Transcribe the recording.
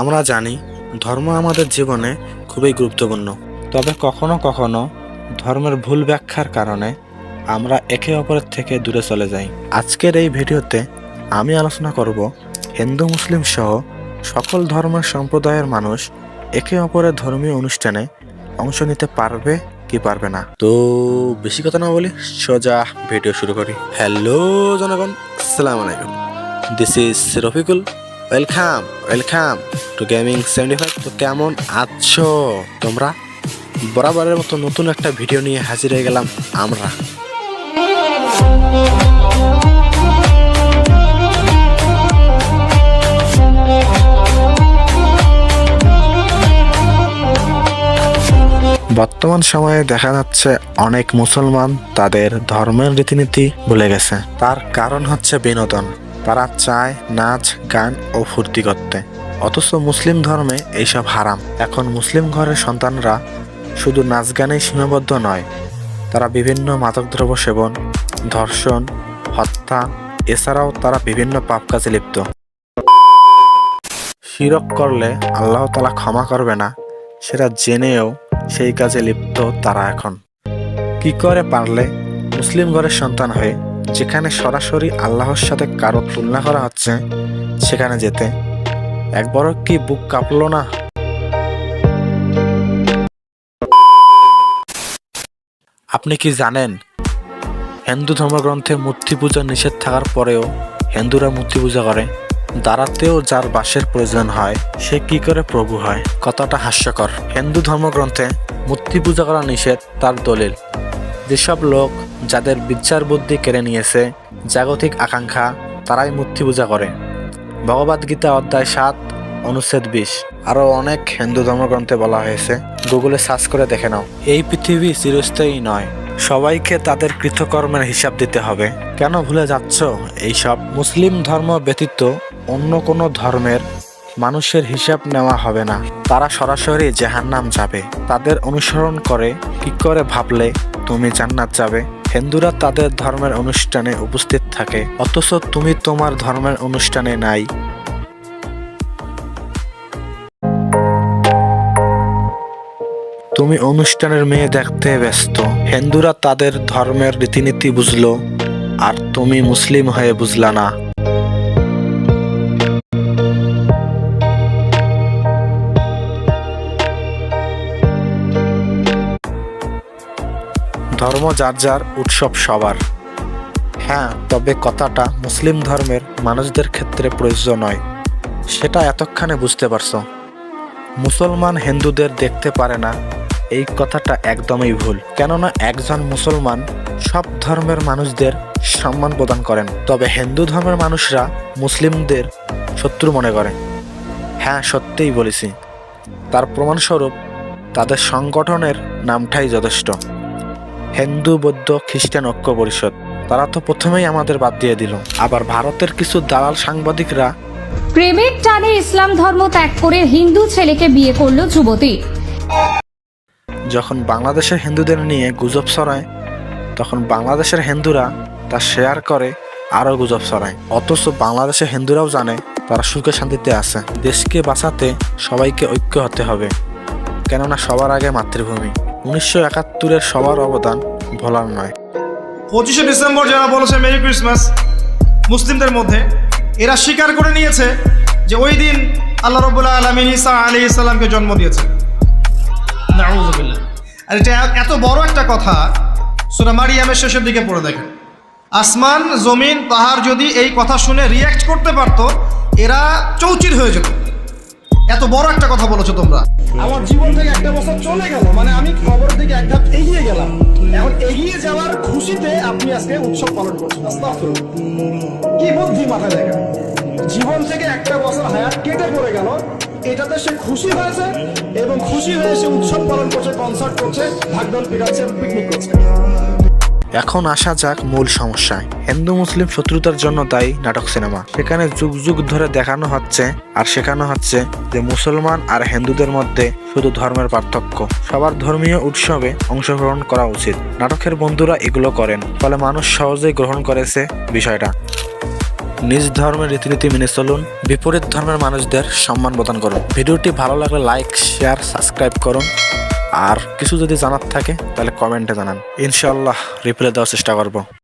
আমরা জানি ধর্ম আমাদের জীবনে খুবই গুরুত্বপূর্ণ। তবে কখনো কখনো ধর্মের ভুল ব্যাখ্যার কারণে আমরা একে অপরের থেকে দূরে চলে যাই। আজকের এই ভিডিওতে আমি আলোচনা করব হিন্দু, মুসলিম সহ সকল ধর্মের সম্প্রদায়ের মানুষ একে অপরের ধর্মীয় অনুষ্ঠানে অংশ নিতে পারবে কি পারবে না। তো বেশি কথা না বলি সোজা ভিডিও শুরু করি। হ্যালো জনগণ, আসসালামু আলাইকুম। This is Rafiqul welcome welcome to gaming seventy five তো কেমন আছো তোমরা? বরাবরের মতো নতুন একটা ভিডিও নিয়ে হাজির হয়ে গেলাম আমরা। বর্তমান সময়ে দেখা যাচ্ছে অনেক মুসলমান তাদের ধর্মের রীতিনীতি ভুলে গেছে। তার কারণ হচ্ছে বিনোদন। তারা চায় নাচ, গান ও ফুর্তি করতে। অথচ মুসলিম ধর্মে এইসব হারাম। এখন মুসলিম ঘরের সন্তানরা শুধু নাচ গানেই সীমাবদ্ধ নয়, তারা বিভিন্ন মাদকদ্রব্য সেবন, ধর্ষণ, হত্যা, এছাড়াও তারা বিভিন্ন পাপ কাজে লিপ্ত। শিরক করলে আল্লাহ তালা ক্ষমা করবে না, সেটা জেনেও সেই কাজে লিপ্ত তারা এখন। কি করে পারলে মুসলিম ঘরের সন্তান হয়ে যেখানে সরাসরি আল্লাহর সাথে কারও তুলনা করা হচ্ছে, সেখানে যেতে একবারও কি বুক কাঁপলো না? আপনি কি জানেন, হিন্দু ধর্মগ্রন্থে মূর্তি পূজা নিষেধ থাকার পরেও হিন্দুরা মূর্তি পূজা করে। দাঁড়াতেও যার বাসের প্রয়োজন হয়, সে কি করে প্রভু হয়? কথাটা হাস্যকর। হিন্দু ধর্মগ্রন্থে মূর্তি পূজা করা নিষেধ তার দলিল। যেসব লোক যাদের বিচার বুদ্ধি কেড়ে নিয়েছে, জাগতিক আকাঙ্ক্ষা, তারাই মূর্তি পূজা করে। ভগবদ গীতা অধ্যায় সাত, অনুচ্ছেদ বিশ। আরও অনেক হিন্দু ধর্মগ্রন্থে বলা হয়েছে। গুগলে সার্চ করে দেখে নাও। এই পৃথিবী চিরস্থায়ী নয়। সবাইকে তাদের কৃতকর্মের হিসাব দিতে হবে। কেন ভুলে যাচ্ছ এইসব? মুসলিম ধর্ম ব্যতীত অন্য কোনো ধর্মের মানুষের হিসাব নেওয়া হবে না। তারা সরাসরি জাহান্নাম যাবে। তাদের অনুসরণ করে কি করে ভাবলে তুমি জান্নাত যাবে? হিন্দুরা তাদের ধর্মের অনুষ্ঠানে উপস্থিত থাকে, অথচ তুমি তোমার ধর্মের অনুষ্ঠানে নাই। তুমি অনুষ্ঠানের মেয়ে দেখতে ব্যস্ত। হিন্দুরা তাদের ধর্মের রীতিনীতি বুঝলো, আর তুমি মুসলিম হয়ে বুঝলা না। ধর্ম যার যার উৎসব সবার। হ্যাঁ তবে কথাটা মুসলিম ধর্মের মানুষদের ক্ষেত্রে প্রযোজ্য নয়। সেটা এতক্ষণে বুঝতে পারছ। মুসলমান হিন্দুদের দেখতে পারে না। এই কথাটা একদমই ভুল। কেননা একজন মুসলমান সব ধর্মের মানুষদের সম্মান প্রদান করেন। তবে হিন্দু ধর্মের মানুষরা মুসলিমদের শত্রু মনে করে। হ্যাঁ সত্যিই বলেছি। তার প্রমাণস্বরূপ তাদের সংগঠনের নামটাই যথেষ্ট। হিন্দু বৌদ্ধ খ্রিস্টান ঐক্য পরিষদ তারা তো প্রথমেই আমাদের বাদ দিয়ে দিল। আবার ভারতের কিছু দালাল সাংবাদিকরা প্রেমের টানে ইসলাম ধর্ম ত্যাগ করে হিন্দু ছেলেকে বিয়ে করল যুবতী। যখন বাংলাদেশের হিন্দুদের নিয়ে গুজব ছড়ায় তখন বাংলাদেশের হিন্দুরা তা শেয়ার করে আরও গুজব ছড়ায়। অথচ বাংলাদেশের হিন্দুরাও জানে তারা সুখে শান্তিতে আছে। দেশকে বাঁচাতে সবাইকে ঐক্য হতে হবে। কেননা সবার আগে মাতৃভূমি। উনিশশো একাত্তরের সবার অবদান ভোলার নয়। পঁচিশে ডিসেম্বর যারা বলেছে মেরি ক্রিসমাস মুসলিমদের মধ্যে এরা স্বীকার করে নিয়েছে যে ওই দিন আল্লাহ রবুল্লাহ আলমিন ইসা আলী ইসলামকে জন্ম দিয়েছে। আর এটা এত বড় একটা কথা সোনা মারিয়ামের শেষের দিকে পড়ে দেখেন। আসমান জমিন পাহাড় যদি এই কথা শুনে রিয়াক্ট করতে পারতো এরা চৌচির হয়ে যেত। এত বড় একটা কথা বলেছ তোমরা। আমার জীবন থেকে একটা বছর চলে গেল মানে আমি খবর থেকে এক ধাপ এগিয়ে গেলাম। এখন এগিয়ে যাওয়ার খুশিতে আপনি আজকে উৎসব পালন করছেন। কি বুদ্ধি মাথায় দেখেন জীবন থেকে একটা বছর হায়াত কেটে পড়ে গেল, এটাতে সে খুশি হয়েছে এবং খুশি হয়ে সে উৎসব পালন করছে কনসার্ট করছে পিটাচ্ছে পিকনিক করছে। এখন আসা যাক মূল সমস্যায়। হিন্দু, মুসলিম শত্রুতার জন্য তাই নাটক সিনেমা। সেখানে যুগ যুগ ধরে দেখানো হচ্ছে, আর শেখানো হচ্ছে যে মুসলমান আর হিন্দুদের মধ্যে শুধু ধর্মের পার্থক্য। সবার ধর্মীয় উৎসবে অংশগ্রহণ করা উচিত। নাটকের বন্ধুরা এগুলো করেন, ফলে মানুষ সহজেই গ্রহণ করেছে বিষয়টা। নিজ ধর্মের রীতিনীতি মেনে চলুন, বিপরীত ধর্মের মানুষদের সম্মান প্রদান করুন। ভিডিওটি ভালো লাগলে লাইক, শেয়ার, সাবস্ক্রাইব করুন। আর কিছু যদি জানার থাকে তাহলে কমেন্টে জানান। ইনশাল্লাহ রিপ্লাই দেওয়ার চেষ্টা করব।